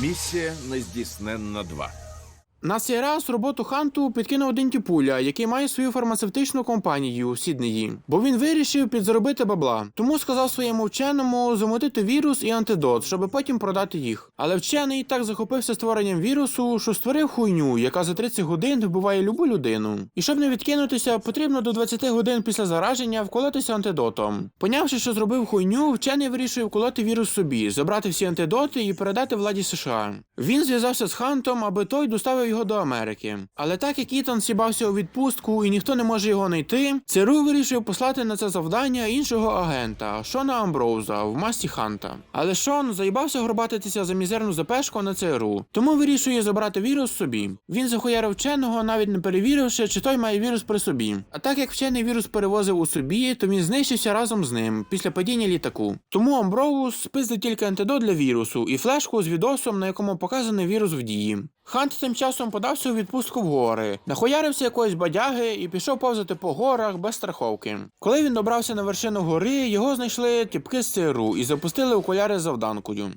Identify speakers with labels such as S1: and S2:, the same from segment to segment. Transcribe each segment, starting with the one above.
S1: Місія нездійсненна 2.
S2: На цей раз роботу Ханту підкинув один тіпуля, який має свою фармацевтичну компанію в Сіднеї, бо він вирішив підзаробити бабла. Тому сказав своєму вченому замутити вірус і антидот, щоб потім продати їх. Але вчений так захопився створенням вірусу, що створив хуйню, яка за 30 годин вбиває любу людину. І щоб не відкинутися, потрібно до 20 годин після зараження вколотися антидотом. Понявши, що зробив хуйню, вчений вирішив вколоти вірус собі, забрати всі антидоти і передати владі США. Він зв'язався з Хантом, аби той доставив його до Америки. Але так як Ітан сібався у відпустку і ніхто не може його знайти, ЦРУ вирішив послати на це завдання іншого агента Шона Амброуза в масті Ханта. Але Шон заїбався горбатитися за мізерну запешку на ЦРУ, тому вирішує забрати вірус собі. Він захуярив вченого, навіть не перевіривши, чи той має вірус при собі. А так як вчений вірус перевозив у собі, то він знищився разом з ним після падіння літаку. Тому Амброуз спиздив тільки антидот для вірусу і флешку з відосом, на якому показаний вірус в дії. Хант тим часом подався у відпустку в гори, нахуярився якоїсь бадяги і пішов повзати по горах без страховки. Коли він добрався на вершину гори, його знайшли тіпки з ЦРУ і запустили окуляри з завданкою.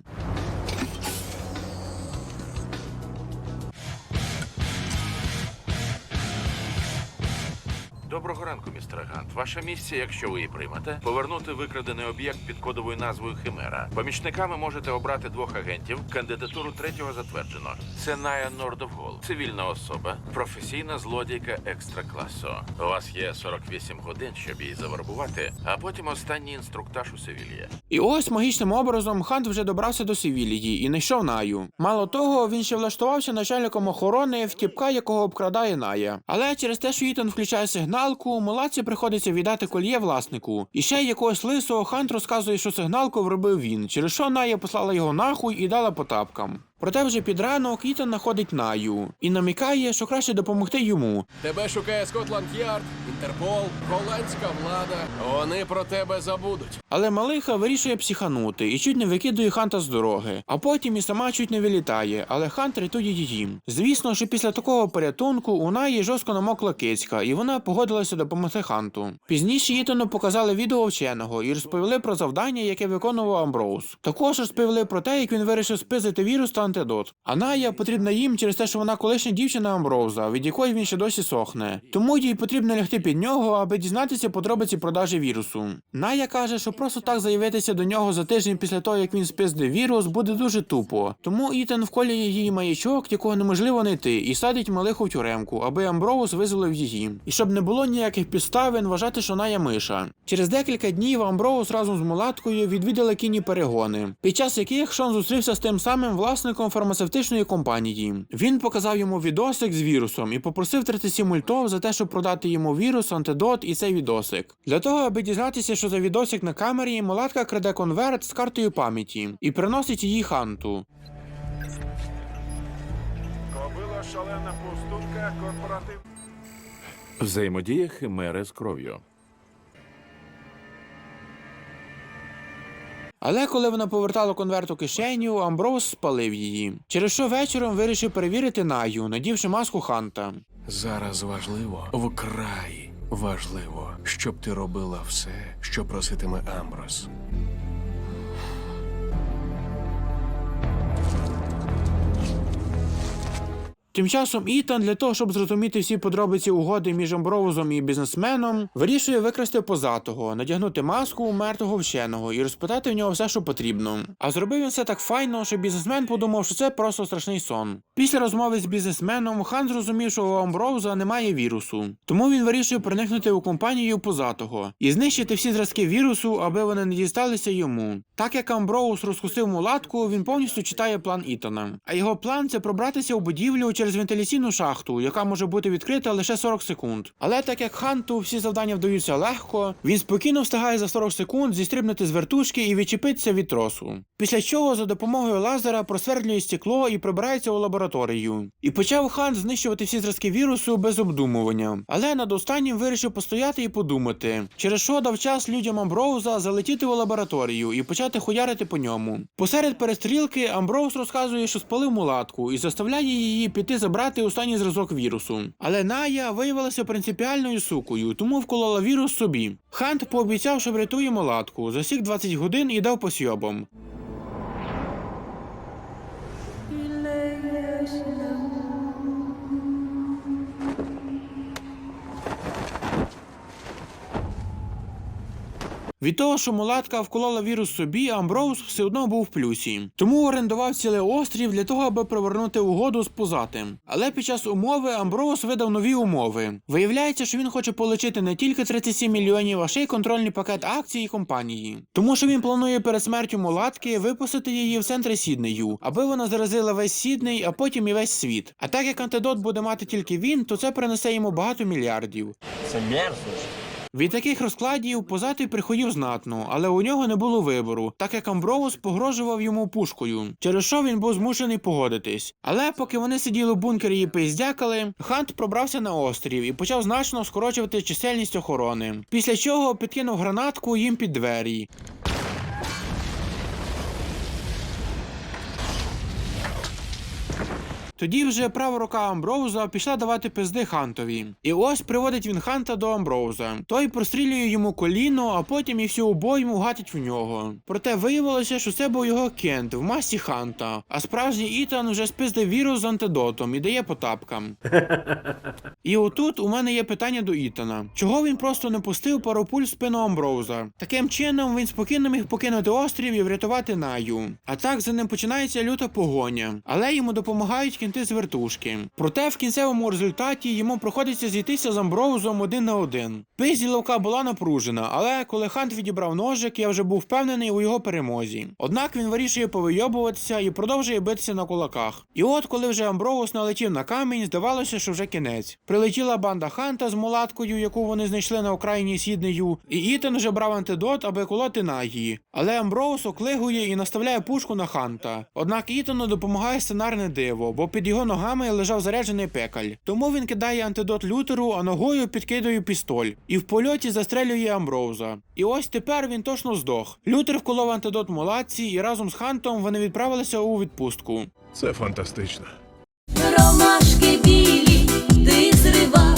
S1: Доброго ранку, містер Гант. Ваша місія, якщо ви її приймете, повернути викрадений об'єкт під кодовою назвою Химера. Помічниками можете обрати двох агентів. Кандидатуру третього затверджено. Це Ная Нордовгол, цивільна особа, професійна злодійка екстра класу. У вас є 48 годин, щоб її завербувати, а потім останній інструктаж у Севільє.
S2: І ось магічним образом Хант вже добрався до Севілії і знайшов Наю. Мало того, він ще влаштувався начальником охорони в тіпка, якого обкрадає Ная. Але через те, що Ітан включає сигналку, молодці приходиться віддати кольє власнику. І ще якогось лисого Хант розказує, що сигналку вробив він, через що Ная послала його нахуй і дала по тапкам. Проте вже під ранок Ітан знаходить Наю і намікає, що краще допомогти йому,
S3: Тебе шукає Скотланд Ярд, Інтерпол, голландська влада. Вони про тебе забудуть.
S2: Але малиха вирішує психанути і чуть не викидує Ханта з дороги, а потім і сама чуть не вилітає, але Хант рятує її. Звісно, що після такого порятунку у Наї жорстко намокла кицька, і вона погодилася допомогти Ханту. Пізніше Ітану показали відео вченого і розповіли про завдання, яке виконував Амброуз. Також розповіли про те, як він вирішив спизити вірус та антидот. А Ная потрібна їм через те, що вона колишня дівчина Амброуза, від якої він ще досі сохне. Тому їй потрібно лягти під нього, аби дізнатися подробиці продажі вірусу. Ная каже, що просто так заявитися до нього за тиждень після того, як він спиздив вірус, буде дуже тупо. Тому Ітан вколює її маячок, якого неможливо знайти, і садить малиху в тюремку, аби Амброуз визволив її. І щоб не було ніяких підставин вважати, що Ная миша. Через декілька днів Амброуз разом з мулаткою відвідали кінні перегони, під час яких Шон зустрівся з тим самим власником фармацевтичної компанії. Він показав йому відосик з вірусом і попросив 37 ультов за те, щоб продати йому вірус, антидот і цей відосик. Для того, аби дізнатися, що за відосик на камері, мулатка краде конверт з картою пам'яті і приносить її ханту.
S4: Кобила шалена пустунка, корпоратив.
S1: Взаємодія Химери з кров'ю.
S2: Але коли вона повертала конверт у кишеню, Амброуз спалив її. Через що вечором вирішив перевірити Наю, надівши маску Ханта.
S3: Зараз важливо, вкрай важливо, щоб ти робила все, що проситиме Амброс.
S2: Тим часом Ітан, для того, щоб зрозуміти всі подробиці угоди між Амброузом і бізнесменом, вирішує викрасти позатого, надягнути маску у мертвого вченого і розпитати в нього все, що потрібно. А зробив він все так файно, що бізнесмен подумав, що це просто страшний сон. Після розмови з бізнесменом хан зрозумів, що у Амброуза немає вірусу. Тому він вирішує проникнути у компанію позатого і знищити всі зразки вірусу, аби вони не дісталися йому. Так як Амброуз розкусив мулатку, він повністю читає план Ітана. А його план це пробратися у будівлю через вентиляційну шахту, яка може бути відкрита лише 40 секунд. Але так як Ханту всі завдання вдаються легко, він спокійно встигає за 40 секунд зістрибнути з вертушки і відчепитися від тросу. Після чого за допомогою лазера просвердлює стекло і прибирається у лабораторію. І почав Хант знищувати всі зразки вірусу без обдумування. Але над останнім вирішив постояти і подумати, через що дав час людям Амброуза залетіти у лабораторію і почати хуярити по ньому. Посеред перестрілки Амброуз розказує, що спалив мулатку і заставляє її піти забрати останній зразок вірусу. Але Ная виявилася принципіальною сукою, тому вколола вірус собі. Хант пообіцяв, що врятує малатку, за сік 20 годин і дав посйобом. Від того, що мулатка вколола вірус собі, Амброуз все одно був в плюсі. Тому орендував цілий острів для того, аби провернути угоду з позатим. Але під час умови Амброуз видав нові умови. Виявляється, що він хоче полечити не тільки 37 мільйонів, а ще й контрольний пакет акцій компанії. Тому що він планує перед смертю мулатки випустити її в центрі Сіднею, аби вона заразила весь Сідней, а потім і весь світ. А так як антидот буде мати тільки він, то це принесе йому багато мільярдів.
S5: Це мерзость.
S2: Від таких розкладів позатий приходів знатно, але у нього не було вибору, так як Амброуз погрожував йому пушкою, через що він був змушений погодитись. Але поки вони сиділи в бункері і пиздякали, Хант пробрався на острів і почав значно скорочувати чисельність охорони. Після чого підкинув гранатку їм під двері. Тоді вже права рука Амброуза пішла давати пизди Хантові. І ось приводить він Ханта до Амброуза. Той прострілює йому коліно, а потім і всю обойму гатить в нього. Проте виявилося, що це був його кент в масі Ханта, а справжній Ітан вже спиздив вірус з антидотом і дає по тапкам. І отут у мене є питання до Ітана: чого він просто не пустив пару пуль в спину Амброуза? Таким чином він спокійно міг покинути острів і врятувати Наю. А так за ним починається люта погоня, але йому допомагають кінти з вертушки. Проте в кінцевому результаті йому приходиться зійтися з Амброузом один на один. Пизді ловка була напружена, але коли Хант відібрав ножик, я вже був впевнений у його перемозі. Однак він вирішує повийобуватися і продовжує битися на кулаках. І от, коли вже Амброуз налетів на камінь, здавалося, що вже кінець. Прилетіла банда Ханта з мулаткою, яку вони знайшли на окраїні Сіднею, і Ітан вже брав антидот, аби колоти Нагі. Але Амброуз оклигує і наставляє пушку на Ханта. Однак Ітану допомагає сценарне диво, бо під його ногами лежав заряджений пекаль. Тому він кидає антидот лютеру, а ногою підкидає пістоль. І в польоті застрелює Амброуза. І ось тепер він точно здох. Лютер вколов антидот молодці, і разом з Хантом вони відправилися у відпустку.
S6: Це фантастично.
S7: Ромашки білі, ти зривай.